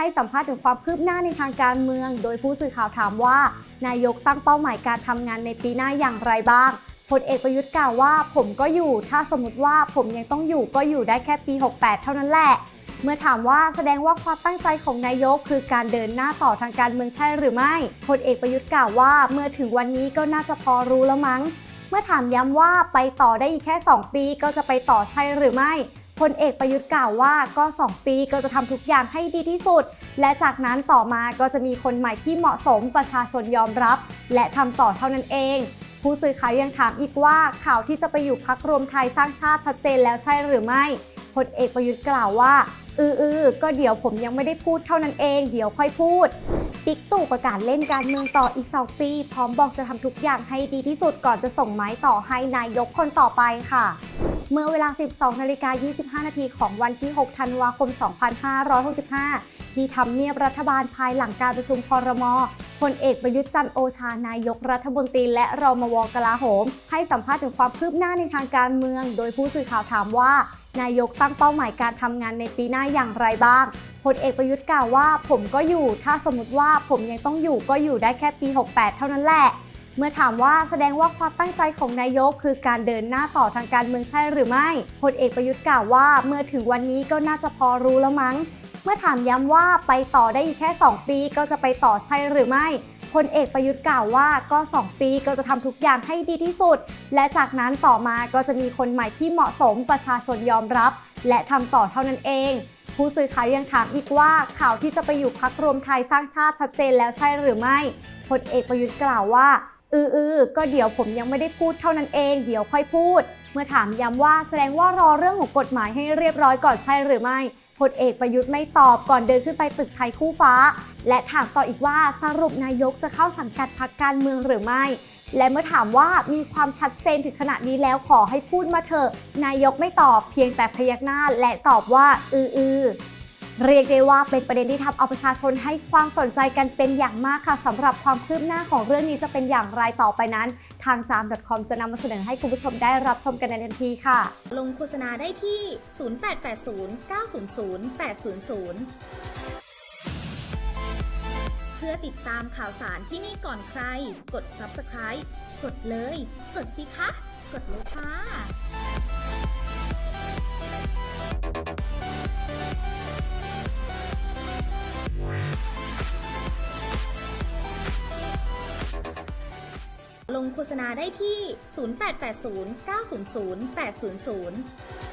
ให้สัมภาษณ์ถึงความคืบหน้าในทางการเมือง โดยผู้สื่อข่าวถามว่า นายกตั้งเป้าหมายการทำงานในปีหน้าอย่างไรบ้างพลเอกประยุทธ์กล่าวว่า ผมก็อยู่ ถ้าสมมติว่าผมยังต้องอยู่ก็อยู่ได้แค่ปี 68 เท่านั้นแหละ เมื่อถามว่าแสดงว่าความตั้งใจของนายก คือการเดินหน้าต่อทางการเมืองใช่หรือไม่พลเอกประยุทธ์กล่าวว่า เมื่อถึงวันนี้ก็น่าจะพอรู้แล้วมั้ง เมื่อถามย้ำว่าไปต่อได้อีกแค่ 2 ปีก็จะไปต่อใช่หรือไม่ พลเอกประยุทธ์กล่าวว่าก็ 2 ปีก็จะทำทุกอย่างให้ดีที่สุด และจากนั้นต่อมาก็จะมีคนใหม่ที่เหมาะสมประชาชนยอมรับ และทำต่อเท่านั้นเอง ผู้สื่อข่าวยังถามอีกว่าข่าวที่จะไปอยู่พักรวมไทยสร้างชาติชัดเจนแล้วใช่หรือไม่พลเอกประยุทธ์กล่าวว่าอืออือก็เดี๋ยวผมยังไม่ได้พูดเท่านั้นเอง เดี๋ยวค่อยพูดปิ๊กตู่ประกาศเล่นการเมืองต่ออีก2ปี พร้อมบอกจะทำทุกอย่างให้ดีที่สุดก่อนจะส่งไม้ต่อให้นายกคนต่อไปค่ะ เมื่อเวลา 12นาฬิกา25 นาทีของวันที่ 6 ธันวาคม 2565 ที่ทำเนียบรัฐบาลภายหลังการประชุมคอรมอพลเอกประยุทธ์จันโอชานายกรัฐมนตรีและรมวกลาโหม ให้สัมภาษณ์ถึงความคืบหน้าในทางการเมือง โดยผู้สื่อข่าวถามว่า นายกตั้งเป้าหมายการทำงานในปีหน้าอย่างไรบ้างพลเอกประยุทธ์กล่าวว่า ผมก็อยู่ ถ้าสมมติว่าผมยังต้องอยู่ก็อยู่ได้แค่ปี 68 เท่านั้นแหละ เมื่อถามว่าแสดงว่าความตั้งใจของนายก คือการเดินหน้าต่อทางการเมืองใช่หรือไม่พลเอกประยุทธ์กล่าวว่าเมื่อถึงวันนี้ก็น่าจะพอรู้แล้วมั้ง เมื่อถามย้ำว่าไปต่อได้อีกแค่ 2 ปีก็จะไปต่อใช่หรือไม่พลเอกประยุทธ์กล่าวว่าก็ 2 ปีก็จะทำทุกอย่างให้ดีที่สุด และจากนั้นต่อมาก็จะมีคนใหม่ที่เหมาะสมประชาชนยอมรับ และทำต่อเท่านั้นเอง ผู้สื่อข่าวยังถามอีกว่าข่าวที่จะไปอยู่พักรวมไทยสร้างชาติชัดเจนแล้วใช่หรือไม่พลเอกประยุทธ์กล่าวว่า อืออือก็เดี๋ยวผมยังไม่ได้พูดเท่านั้นเอง เดี๋ยวค่อยพูด เมื่อถามย้ำว่าแสดงว่ารอเรื่องของกฎหมายให้เรียบร้อยก่อนใช่หรือไม่พลเอกประยุทธ์ไม่ตอบก่อนเดินขึ้นไปตึกไทยคู่ฟ้า และถามต่ออีกว่าสรุปนายกจะเข้าสังกัดพรรคการเมืองหรือไม่ และเมื่อถามว่ามีความชัดเจนถึงขนาดนี้แล้วขอให้พูดมาเถอะ นายกไม่ตอบเพียงแต่พยักหน้าและตอบว่า อืออือ เรียกได้ว่าเป็นประเด็นที่ทำเอาประชาชนให้ความสนใจกันเป็นอย่างมากค่ะสำหรับความคืบหน้าของเรื่องนี้จะเป็นอย่างไรต่อไปนั้น ทางจาม .com จะนำมาเสนอให้คุณผู้ชมได้รับชมกันในทันทีค่ะ ลงโฆษณาได้ที่ 0880 900 800 เพื่อติดตามข่าวสารที่นี่ก่อนใคร กด subscribe กดเลย กดสิคะ กดเลยค่ะ โฆษณาได้ที่ 0880 900 800